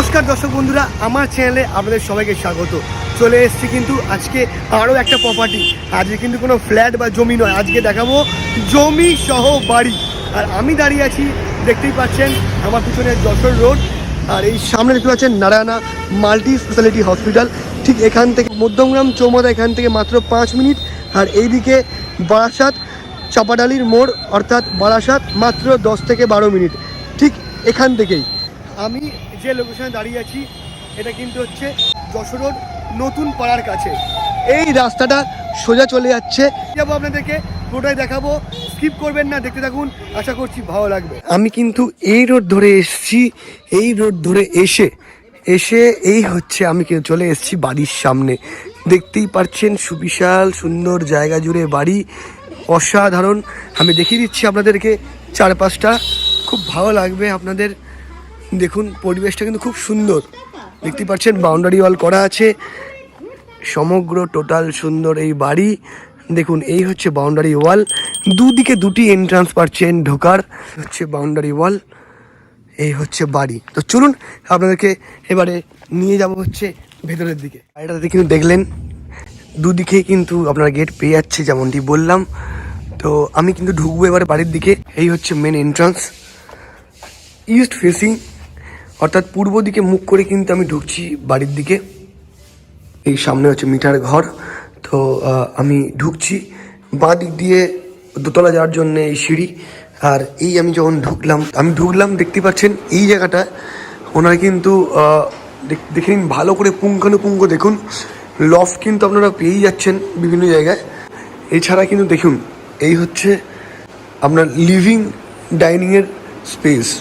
নমস্কার দর্শক বন্ধুরা, আমার চ্যানেলে আপনাদের সবাইকে স্বাগত। চলে এসেছি কিন্তু আজকে আরও একটা প্রপার্টি আজকে কিন্তু কোনো ফ্ল্যাট বা জমি নয়, আজকে দেখাবো জমি সহ বাড়ি। আর আমি দাঁড়িয়ে আছি, দেখতেই পাচ্ছেন আমার পিছনে যশোর রোড, আর এই সামনে দেখতে পাচ্ছেন নারায়ণা মাল্টি স্পেশালিটি হসপিটাল। ঠিক এখান থেকে মধ্যমগ্রাম চৌমাথা এখান থেকে মাত্র পাঁচ মিনিট। আর এইদিকে বারাসাত, চাপাডালির মোড়, অর্থাৎ বারাসাত, মাত্র দশ থেকে বারো মিনিট। ঠিক এখান থেকেই। আমি যে লোকেশনে দাঁড়িয়ে আছি, এটা কিন্তু হচ্ছে যশোর নতুন পাড়ার কাছে। এই রাস্তাটা সোজা চলে যাচ্ছে। যাব আপনাদেরকে, পুরোটাই দেখাবো। স্কিপ করবেন না, দেখতে থাকুন। আশা করছি ভালো লাগবে। আমি কিন্তু এই রোড ধরে এসেছি, এই রোড ধরে এসে এসে এই হচ্ছে আমি কিন্তু চলে এসেছি বাড়ির সামনে। দেখতেই পাচ্ছেন সুবিশাল, সুন্দর জায়গা জুড়ে বাড়ি। অসাধারণ। আমি দেখিয়ে দিচ্ছি আপনাদেরকে চারপাশটা। খুব ভালো লাগবে আপনাদের। দেখুন, পরিবেশটা কিন্তু খুব সুন্দর। দেখতে পাচ্ছেন বাউন্ডারি ওয়াল করা আছে। সমগ্র টোটাল সুন্দর এই বাড়ি। দেখুন, এই হচ্ছে বাউন্ডারি ওয়াল দুদিকে দুটি এন্ট্রান্স পাচ্ছেন ঢোকার। হচ্ছে বাউন্ডারি ওয়াল এই হচ্ছে বাড়ি। তো চলুন, আপনাদেরকে এবারে নিয়ে যাব হচ্ছে ভেতরের দিকে। বাড়িটাতে কিন্তু দেখলেন দুদিকেই কিন্তু আপনার গেট পেয়ে যাচ্ছে যেমনটি বললাম। তো আমি কিন্তু ঢুকবো এবারে বাড়ির দিকে। এই হচ্ছে মেন এন্ট্রান্স ইস্ট ফেসিং অর্থাৎ পূর্ব দিকে মুখ করে কিন্তু আমি ঢুকছি বাড়ির দিকে। এই সামনে হচ্ছে মিঠার ঘর। তো আমি ঢুকছি। বাঁ দিক দিয়ে দোতলা যাওয়ার জন্য এই সিঁড়ি। আর এই আমি যখন ঢুকলাম, আমি ঢুকলাম, দেখতে পাচ্ছেন এই জায়গাটা। ওনারা কিন্তু দেখ- নিন, ভালো করে পুঙ্খানুপুঙ্খ দেখুন। লফ কিন্তু আপনারা পেয়েই যাচ্ছেন বিভিন্ন জায়গায়। এছাড়া কিন্তু দেখুন, এই হচ্ছে আপনার লিভিং ডাইনিংয়ের স্পেস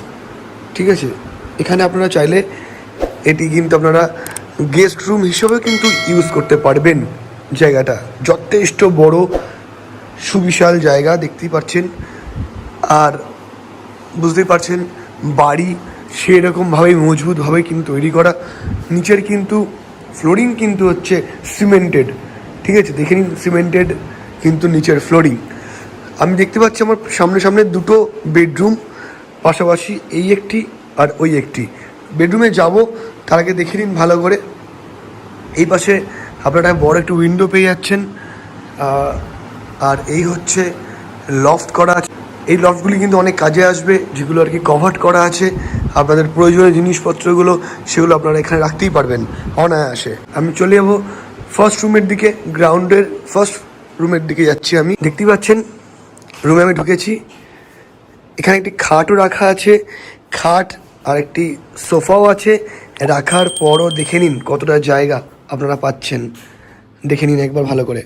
ঠিক আছে? এখানে আপনারা চাইলে এটি কিন্তু আপনারা গেস্ট রুম হিসেবে কিন্তু ইউজ করতে পারবেন জায়গাটা। যথেষ্ট বড়, সুবিশাল জায়গা দেখতেই পাচ্ছেন। আর বুঝতেই পারছেন, বাড়ি সেরকমভাবে মজবুতভাবে কিন্তু তৈরি করা। নিচের কিন্তু ফ্লোরিং কিন্তু হচ্ছে সিমেন্টেড ঠিক আছে, দেখে নিন সিমেন্টেড কিন্তু নিচের ফ্লোরিং আমি দেখতে পাচ্ছি আমার সামনে সামনে দুটো বেডরুম পাশাপাশি এই একটি আর ওই একটি। বেডরুমে যাব, তার আগে দেখে নিন ভালো করে। এই পাশে আপনারা বড় একটু উইন্ডো পেয়ে যাচ্ছেন। আর এই হচ্ছে লফট করা আছে। এই লফটগুলি কিন্তু অনেক কাজে আসবে, যেগুলো আর কি কভার করা আছে। আপনাদের প্রয়োজনীয় জিনিসপত্রগুলো, সেগুলো আপনারা এখানে রাখতেই পারবেন, অনায়াসে। আমি চলে যাব ফার্স্ট রুমের দিকে গ্রাউন্ডের ফার্স্ট রুমের দিকে যাচ্ছি আমি। দেখতেই পাচ্ছেন রুমে আমি ঢুকেছি। এখানে একটি খাটও রাখা আছে। খাট আর একটি সোফাও আছে, রাখার পরও দেখে নিন কতটা জায়গা আপনারা পাচ্ছেন। দেখে নিন একবার ভালো করে।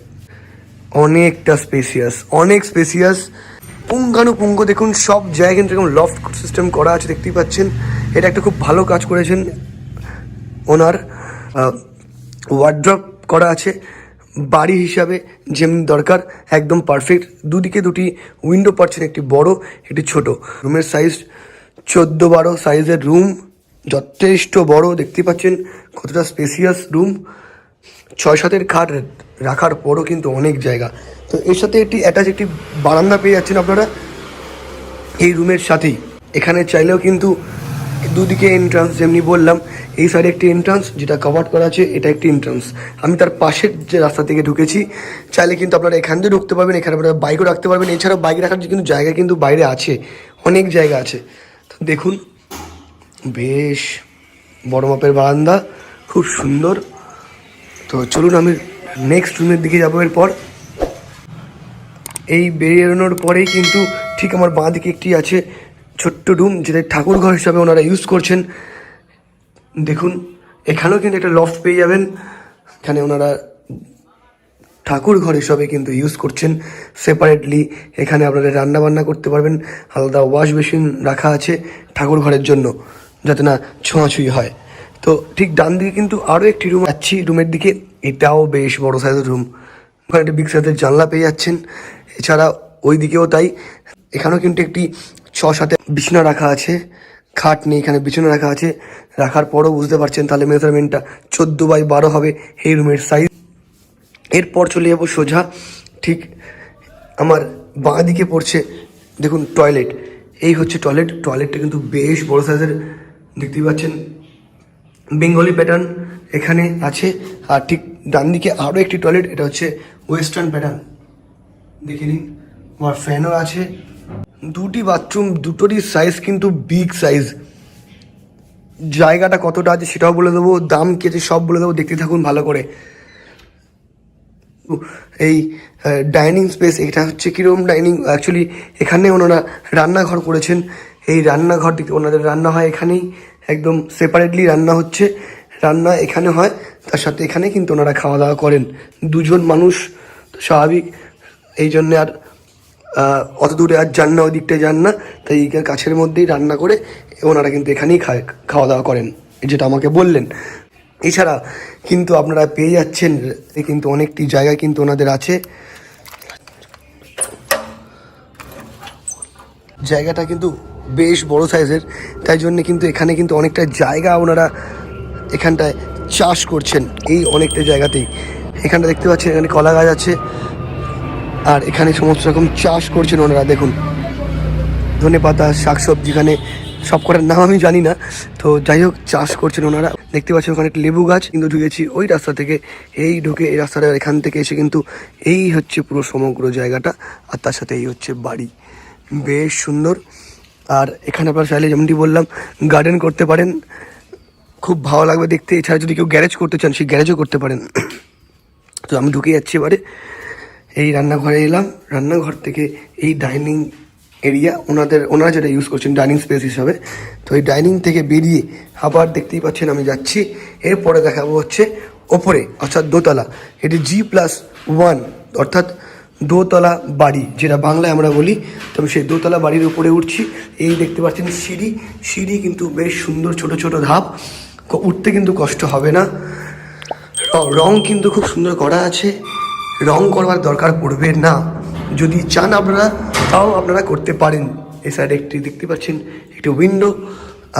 অনেকটা স্পেসিয়াস অনেক স্পেসিয়াস পুঙ্খানুপুঙ্খ দেখুন, সব জায়গায় কিন্তু এরকম লফট সিস্টেম করা আছে, দেখতেই পাচ্ছেন। এটা একটা খুব ভালো কাজ করেছেন ওনার ওয়ার্ড্রপ করা আছে। বাড়ি হিসাবে যেমনি দরকার, একদম পারফেক্ট দুদিকে দুটি উইন্ডো পাচ্ছেন, একটি বড়, একটি ছোট। রুমের সাইজ চোদ্দ বারো সাইজের রুম, যথেষ্ট বড়, দেখতে পাচ্ছেন কতটা স্পেসিয়াস রুম ছয় সাতের খাট রাখার পরও কিন্তু অনেক জায়গা। তো এর সাথে একটি অ্যাটাচ একটি বারান্দা পেয়ে যাচ্ছেন আপনারা এই রুমের সাথেই। এখানে চাইলেও কিন্তু দুদিকে এন্ট্রান্স যেমনি বললাম, এই সাইডে একটি এন্ট্রান্স যেটা কভার করা আছে, এটা একটি এন্ট্রান্স আমি তার পাশের যে রাস্তা থেকে ঢুকেছি, চাইলে কিন্তু আপনারা এখান দিয়ে ঢুকতে পারবেন, এখানে আপনারা বাইকও রাখতে পারবেন। এছাড়াও বাইক রাখার যে কিন্তু জায়গা কিন্তু বাইরে আছে, অনেক জায়গা আছে। দেখুন, বেশ বড় মাপের বারান্দা, খুব সুন্দর। তো চলুন, আমি নেক্সট রুমের দিকে যাব এরপর। এই বেরোনোর পরেই কিন্তু ঠিক আমার বাঁ দিকে একটি আছে ছোট্ট রুম যেটা ঠাকুর ঘর হিসাবে ওনারা ইউজ করছেন। দেখুন, এখানেও কিন্তু একটা লফট পেয়ে যাবেন। এখানে ওনারা ঠাকুর ঘর হিসাবে কিন্তু ইউজ করছেন সেপারেটলি এখানে আপনারা রান্নাবান্না করতে পারবেন, আলাদা ওয়াশ বেসিন রাখা আছে ঠাকুর ঘরের জন্য, যাতে না ছোঁয়াছুঁই হয়। তো ঠিক ডান দিকে কিন্তু আরও একটি রুম যাচ্ছি রুমের দিকে এটাও বেশ বড় সাইজের রুম ওখানে একটা বিগ সাইজের জানলা পেয়ে যাচ্ছেন। এছাড়া ওই দিকেও তাই। এখানেও কিন্তু একটি ছ সাথে বিছানা রাখা আছে, খাট নেই, এখানে বিছানা রাখা আছে। রাখার পরও বুঝতে পারছেন তাহলে মেজারমেন্টটা চোদ্দ বাই বারো হবে এই রুমের সাইজ এরপর চলে যাব সোজা। ঠিক আমার বাঁ দিকে পড়ছে, দেখুন টয়লেট এই হচ্ছে টয়লেট টয়লেটটা কিন্তু বেশ বড় সাইজের দেখতেই পাচ্ছেন। বেঙ্গলি প্যাটার্ন এখানে আছে। আর ঠিক ডান দিকে আরও একটি টয়লেট এটা হচ্ছে ওয়েস্টার্ন প্যাটার্ন দেখে নিন, আমার ফ্যানও আছে। দুটি বাথরুম দুটোরই সাইজ কিন্তু বিগ সাইজ জায়গাটা কতটা আছে সেটাও বলে দেবো, দাম কি আছে সব বলে দেবো, দেখতে থাকুন ভালো করে। এই ডাইনিং স্পেস এটা হচ্ছে কীরকম ডাইনিং অ্যাকচুয়ালি এখানে ওনারা রান্নাঘর করেছেন। এই রান্নাঘর ওনাদের রান্না হয় এখানেই। একদম সেপারেটলি রান্না হচ্ছে। রান্না এখানে হয়, তার সাথে এখানে কিন্তু ওনারা খাওয়া দাওয়া করেন। দুজন মানুষ স্বাভাবিক। এই জন্যে আর অত দূরে আর যান না ওই দিকটায় যান না। তাই কাছের মধ্যেই রান্না করে ওনারা কিন্তু এখানেই খায় খাওয়া দাওয়া করেন। যেটা আমাকে বললেন। এছাড়া কিন্তু আপনারা পেয়ে যাচ্ছেন কিন্তু অনেকটি জায়গা কিন্তু ওনাদের আছে। জায়গাটা কিন্তু বেশ বড় সাইজের, তাই জন্য কিন্তু এখানে কিন্তু অনেকটা জায়গা ওনারা এখানটায় চাষ করছেন, এই অনেকটা জায়গাতেই। এখানটা দেখতে পাচ্ছেন, এখানে কলা গাছ আছে, আর এখানে সমস্ত রকম চাষ করছেন ওনারা, দেখুন। ধনে পাতা শাকসবজি, এখানে সব কটার নাম আমি জানি না, তো যাই হোক, চাষ করছেন ওনারা। দেখতে পাচ্ছি ওখানে একটা লেবু গাছ, কিন্তু ঢুকেছি ওই রাস্তা থেকে। এই ঢুকে এই রাস্তাটা, এখান থেকে এসে কিন্তু এই হচ্ছে পুরো সমগ্র জায়গাটা, আর তার সাথে এই হচ্ছে বাড়ি। বেশ সুন্দর। আর এখানে আপনারা চাইলে যেমনটি বললাম গার্ডেন করতে পারেন। খুব ভালো লাগবে দেখতে। এছাড়া যদি কেউ গ্যারেজ করতে চান, সেই গ্যারেজও করতে পারেন। তো আমি ঢুকে যাচ্ছি এবারে। এই রান্নাঘরে এলাম। রান্নাঘর থেকে এই ডাইনিং এরিয়া ওনাদের, ওনারা যেটা ইউজ করছেন ডাইনিং স্পেস হিসাবে। তো এই ডাইনিং থেকে বেরিয়ে আবার দেখতেই পাচ্ছেন আমি যাচ্ছি। এরপরে দেখাবো হচ্ছে ওপরে, অর্থাৎ দোতলা। এটি জি প্লাস ওয়ান অর্থাৎ দোতলা বাড়ি, যেটা বাংলায় আমরা বলি। তো আমি সেই দোতলা বাড়ির উপরে উঠছি। এই দেখতে পাচ্ছেন সিঁড়ি। সিঁড়ি কিন্তু বেশ সুন্দর, ছোট ছোট ধাপ। উঠতে কিন্তু কষ্ট হবে না। রং কিন্তু খুব সুন্দর করা আছে। রং করবার দরকার পড়বে না। যদি চান আপনারা, তাও আপনারা করতে পারেন। এই সাইডে একটি দেখতে পাচ্ছেন, একটি উইন্ডো।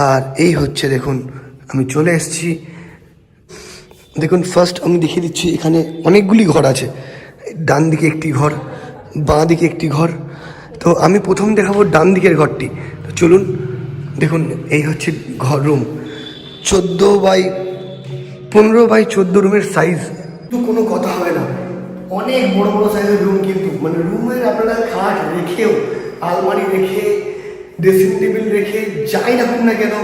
আর এই হচ্ছে দেখুন, আমি চলে এসেছি। দেখুন ফার্স্ট আমি দেখিয়ে দিচ্ছি, এখানে অনেকগুলি ঘর আছে। ডান দিকে একটি ঘর, বাঁ দিকে একটি ঘর। তো আমি প্রথম দেখাবো ডান দিকের ঘরটি। তো চলুন, দেখুন, এই হচ্ছে ঘর রুম চোদ্দ বাই পনেরো বাই চোদ্দ রুমের সাইজ কোনো কথা হবে না। অনেক বড় বড় সাইজের রুম কিন্তু মানে রুমের আপনারা খাট রেখেও, আলমারি রেখে ড্রেসিং টেবিল রেখে, যাই রাখুন না কেন,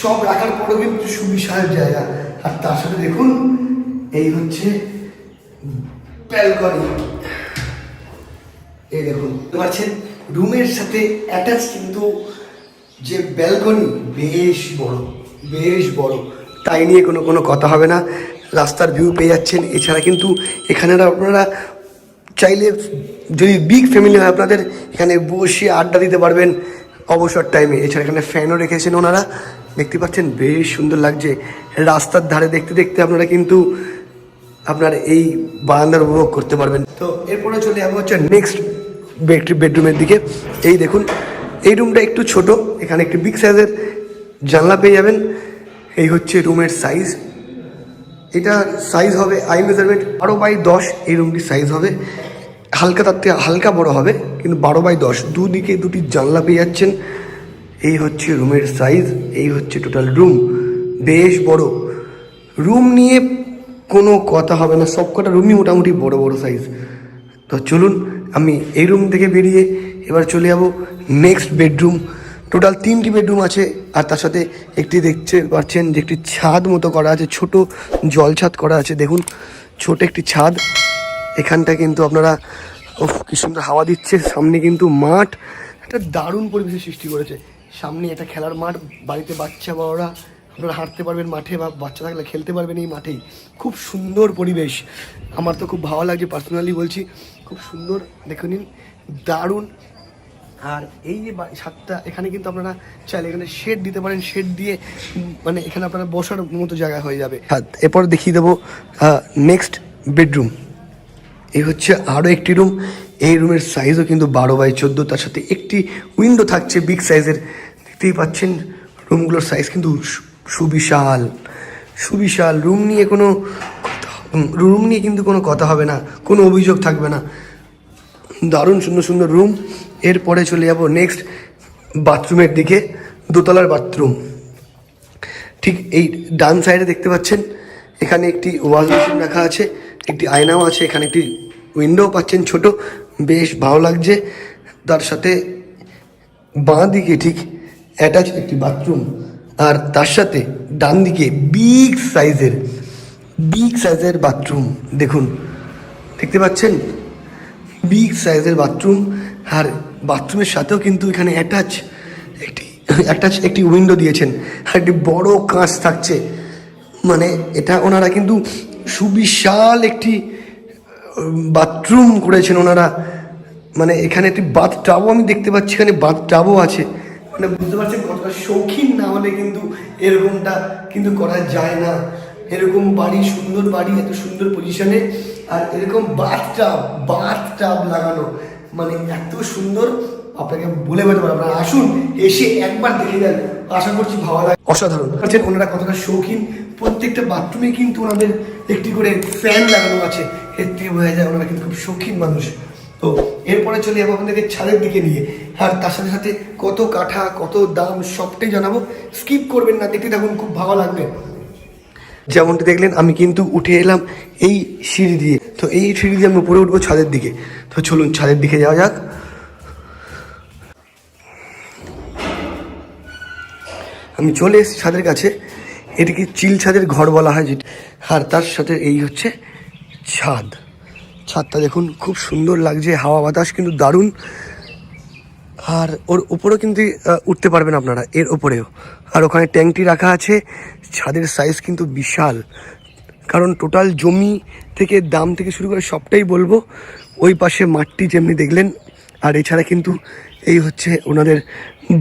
সব রাখার পরেও কিন্তু সুবিশাল জায়গা। আর তার সাথে দেখুন, এই হচ্ছে ব্যালকনি এই দেখুন, বুঝতে পারছেন? রুমের সাথে অ্যাটাচ কিন্তু যে ব্যালকনি বেশ বড় বেশ বড়। তাই নিয়ে কোনো কোনো কথা হবে না। রাস্তার ভিউ পেয়ে যাচ্ছেন। এছাড়া কিন্তু এখানে আপনারা চাইলে যদি বিগ ফ্যামিলি হয় আপনাদের, এখানে বসে আড্ডা দিতে পারবেন অবসর টাইমে এছাড়া এখানে ফ্যানও রেখেছেন ওনারা। দেখতে পাচ্ছেন, বেশ সুন্দর লাগছে। রাস্তার ধারে দেখতে দেখতে আপনারা কিন্তু আপনার এই বারান্দার উপভোগ করতে পারবেন। তো এরপরে চলে যাব হচ্ছে নেক্সট বেডরুমের দিকে। এই দেখুন, এই রুমটা একটু ছোট, এখানে একটি বিগ সাইজের জানলা পেয়ে যাবেন। এই হচ্ছে রুমের সাইজ এটা সাইজ হবে আই মেজারমেন্ট বারো বাই দশ, এই রুমটির সাইজ হবে। হালকা তার থেকে হালকা বড় হবে, কিন্তু বারো বাই দশ। দুদিকে দুটি জানলা পেয়ে যাচ্ছেন। এই হচ্ছে রুমের সাইজ এই হচ্ছে টোটাল রুম বেশ বড়। রুম নিয়ে কোনো কথা হবে না, সব কটা রুমই মোটামুটি বড় বড় সাইজ তো চলুন, আমি এই রুম থেকে বেরিয়ে এবার চলে যাব নেক্সট বেডরুম টোটাল তিনটি বেডরুম আছে, আর তার সাথে একটি দেখতে পাচ্ছেন যে একটি ছাদ মতো করা আছে, ছোট জল ছাদ করা আছে। দেখুন, ছোট একটি ছাদ। এখানটা কিন্তু আপনারা কি সুন্দর হাওয়া দিচ্ছে। সামনে কিন্তু মাঠ। একটা দারুণ পরিবেশের সৃষ্টি করেছে। সামনে একটা খেলার মাঠ, বাড়িতে বাচ্চা বড়রা। আপনারা হাঁটতে পারবেন মাঠে, বা বাচ্চা থাকলে খেলতে পারবেন এই মাঠেই। খুব সুন্দর পরিবেশ। আমার তো খুব ভালো লাগছে পার্সোনালি বলছি, খুব সুন্দর। দেখে নিন, দারুণ আর এই যে ছাদটা এখানে কিন্তু আপনারা চাইলে এখানে শেড দিতে পারেন। শেড দিয়ে মানে এখানে আপনারা বসার মতো জায়গা হয়ে যাবে। ছাদ এরপর দেখিয়ে দেবো নেক্সট বেডরুম এই হচ্ছে আরও একটি রুম এই রুমের সাইজও কিন্তু বারো বাই চোদ্দ। তার সাথে একটি উইন্ডো থাকছে বিগ সাইজের দেখতেই পাচ্ছেন রুমগুলোর সাইজ কিন্তু সুবিশাল। সুবিশাল। রুম নিয়ে কোনো রুম নিয়ে কিন্তু কোনো কথা হবে না। কোনো অভিযোগ থাকবে না। দারুণ সুন্দর সুন্দর রুম এরপরে চলে যাব নেক্সট বাথরুমের দিকে, দোতলার বাথরুম ঠিক এই ডান সাইডে দেখতে পাচ্ছেন, এখানে একটি ওয়াশ মেশিন রাখা আছে, একটি আয়নাও আছে, এখানে একটি উইন্ডো পাচ্ছেন ছোট, বেশ ভালো লাগছে। তার সাথে বাঁ দিকে ঠিক অ্যাটাচ একটি বাথরুম আর তার সাথে ডান দিকে বিগ সাইজের বিগ সাইজের বাথরুম দেখুন। দেখতে পাচ্ছেন? বিগ সাইজের বাথরুম আর বাথরুমের সাথেও কিন্তু এখানে অ্যাটাচ একটি অ্যাটাচ একটি উইন্ডো দিয়েছেন। আর একটি বড় কাঁচ থাকছে। মানে এটা ওনারা কিন্তু সুবিশাল একটি বাথরুম করেছেন ওনারা। মানে এখানে একটি বাথ টাবও আমি দেখতে পাচ্ছি, এখানে বাথ টাবও আছে। মানে বুঝতে পারছেন কতটা শৌখিন না হলে কিন্তু এরকমটা কিন্তু করা যায় না। এরকম বাড়ি, সুন্দর বাড়ি, এত সুন্দর পজিশনে আর এরকম বাথ টাব বাথ টাব লাগানো। মানে এত সুন্দর, আপনাকে বলে পারব আপনারা আসুন, এসে একবার দেখে যান। আশা করছি ভালো লাগে অসাধারণ। পাচ্ছেন ওনারা কতটা শৌখিন। প্রত্যেকটা বাথরুমে কিন্তু ওনাদের একটি করে ফ্যান লাগানো আছে। এর থেকে বোঝা যায় ওনারা কিন্তু খুব শৌখিন মানুষ। তো এরপরে চলে যাব আপনাদেরকে ছাদের দিকে নিয়ে। আর তার সাথে সাথে কত কাঠা, কত দাম, সবটাই জানাব। স্কিপ করবেন না, দেখতে থাকুন, খুব ভালো লাগবে। যেমনটি দেখলেন, আমি কিন্তু উঠে এলাম এই সিঁড়ি দিয়ে। তো এই সিঁড়ি দিয়ে আমি উপরে উঠবো ছাদের দিকে। তো চলুন ছাদের দিকে যাওয়া যাক। আমি চলে এসেছি ছাদের কাছে। এটিকে চিল ছাদের ঘর বলা হয় যেটি আর তার সাথে এই হচ্ছে ছাদ। ছাদটা দেখুন, খুব সুন্দর লাগছে, হাওয়া বাতাস কিন্তু দারুণ। আর ওর উপরেও কিন্তু উঠতে পারবেন আপনারা, এর ওপরেও আর ওখানে ট্যাঙ্কটি রাখা আছে, ছাদের সাইজ কিন্তু বিশাল। কারণ টোটাল জমি থেকে, দাম থেকে শুরু করে সবটাই বলব। ওই পাশে মাঠটি যেমনি দেখলেন, আর এছাড়া কিন্তু এই হচ্ছে ওনাদের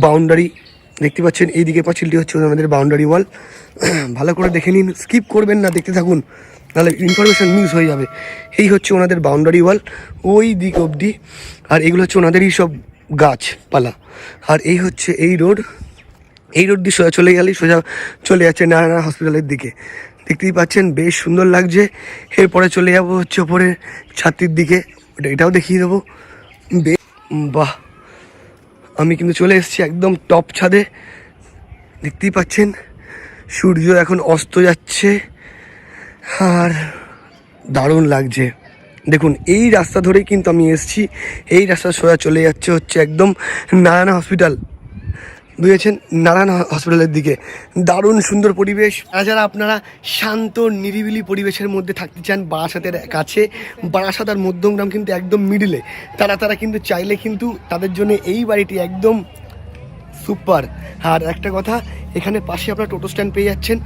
বাউন্ডারি দেখতে পাচ্ছেন, এই দিকে পাঁচিলটি হচ্ছে ওনাদের বাউন্ডারি ওয়াল ভালো করে দেখে নিন স্কিপ করবেন না, দেখতে থাকুন, নাহলে ইনফরমেশান মিস হয়ে যাবে। এই হচ্ছে ওনাদের বাউন্ডারি ওয়াল ওই দিক অবধি, আর এগুলো হচ্ছে ওনাদেরই সব গাছপালা আর এই হচ্ছে এই রোড এই রোড দিয়ে সোজা চলে গেলেই সোজা চলে যাচ্ছে নারায়ণ হসপিটালের দিকে। দেখতেই পাচ্ছেন, বেশ সুন্দর লাগছে। এরপরে চলে যাব হচ্ছে ওপরে ছাত্রীর দিকে। ওটা এটাও দেখিয়ে দেবো। বাহ। আমি কিন্তু চলে এসেছি একদম টপ ছাদে। দেখতেই পাচ্ছেন, সূর্য এখন অস্ত যাচ্ছে। আর দারুণ লাগছে। দেখুন, এই রাস্তা ধরেই কিন্তু আমি এসেছি। এই রাস্তা সোজা চলে যাচ্ছে হচ্ছে একদম নারায়ণ হসপিটাল বুঝেছেন নারায়ণ হসপিটালের দিকে। দারুণ সুন্দর পরিবেশ। যারা আপনারা শান্ত, নিরিবিলি পরিবেশের মধ্যে থাকতে চান, বারাসাতের কাছে, বারাসাত আর মধ্যমগ্রাম কিন্তু একদম মিডিলে তারা তারা কিন্তু চাইলে কিন্তু তাদের জন্য এই বাড়িটি একদম সুপার। আর একটা কথা, এখানে পাশে আপনার টোটো স্ট্যান্ড পেয়ে যাচ্ছেন।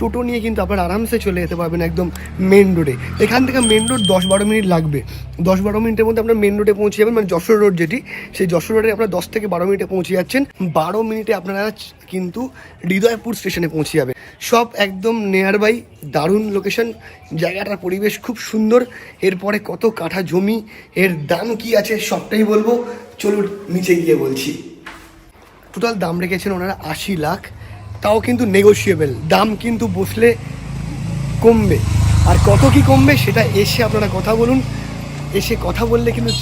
টোটো নিয়ে কিন্তু আপনারা আরামসে চলে যেতে পারবেন একদম মেন রোডে। এখান থেকে মেন রোড দশ বারো মিনিট লাগবে। দশ বারো মিনিটের মধ্যে আপনার মেন রোডে পৌঁছে যাবেন মানে যশোর রোড যেটি। সেই যশোর রোডে আপনার দশ থেকে বারো মিনিটে পৌঁছে যাচ্ছেন। বারো মিনিটে আপনারা কিন্তু হৃদয়পুর স্টেশনে পৌঁছে যাবে সব একদম নিয়ার বাই দারুণ লোকেশন জায়গাটার পরিবেশ খুব সুন্দর। এরপরে কত কাঠা জমি, এর দাম কি আছে সবটাই বলব। চলুন নিচে গিয়ে বলছি। টোটাল দাম রেখেছেন ওনারা আশি লাখ। তাও কিন্তু নেগোশিয়েবল দাম কিন্তু বসলে কমবে। আর কত কি কমবে সেটা এসে আপনারা কথা বলুন। এসে কথা বললে কিন্তু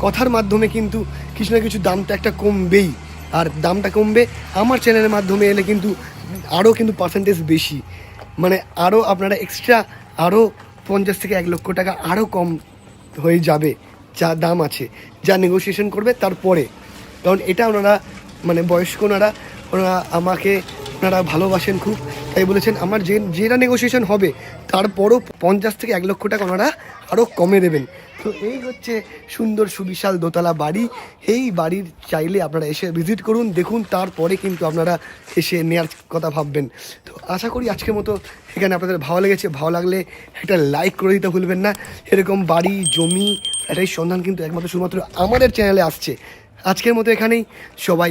কথার মাধ্যমে কিন্তু কিছু না কিছু দামটা একটা কমবেই। আর দামটা কমবে আমার চ্যানেলের মাধ্যমে এলে কিন্তু আরও কিন্তু পার্সেন্টেজ বেশি। মানে আরও আপনারা এক্সট্রা আরও পঞ্চাশ থেকে এক লক্ষ টাকা আরও কম হয়ে যাবে যা দাম আছে। যা নেগোসিয়েশন করবে তারপরে। কারণ এটা ওনারা মানে বয়স্ক ওনারা ওনারা আমাকে, ওনারা ভালোবাসেন খুব। তাই বলেছেন, আমার যে, যেটা নেগোসিয়েশন হবে, তারপরও পঞ্চাশ থেকে এক লক্ষ টাকা ওনারা আরও কমে দেবেন। তো এই হচ্ছে সুন্দর সুবিশাল দোতলা বাড়ি। এই বাড়ির চাইলে আপনারা এসে ভিজিট করুন, দেখুন, তারপরে কিন্তু আপনারা এসে নেওয়ার কথা ভাববেন। তো আশা করি আজকের মতো এখানে আপনাদের ভালো লেগেছে, ভালো লাগলে একটা লাইক করে দিতে ভুলবেন না। এরকম বাড়ি, জমি, ফ্ল্যাটের সন্ধান কিন্তু একমাত্র শুধুমাত্র আমাদের চ্যানেলে আসছে। আজকের মতো এখানেই, সবাই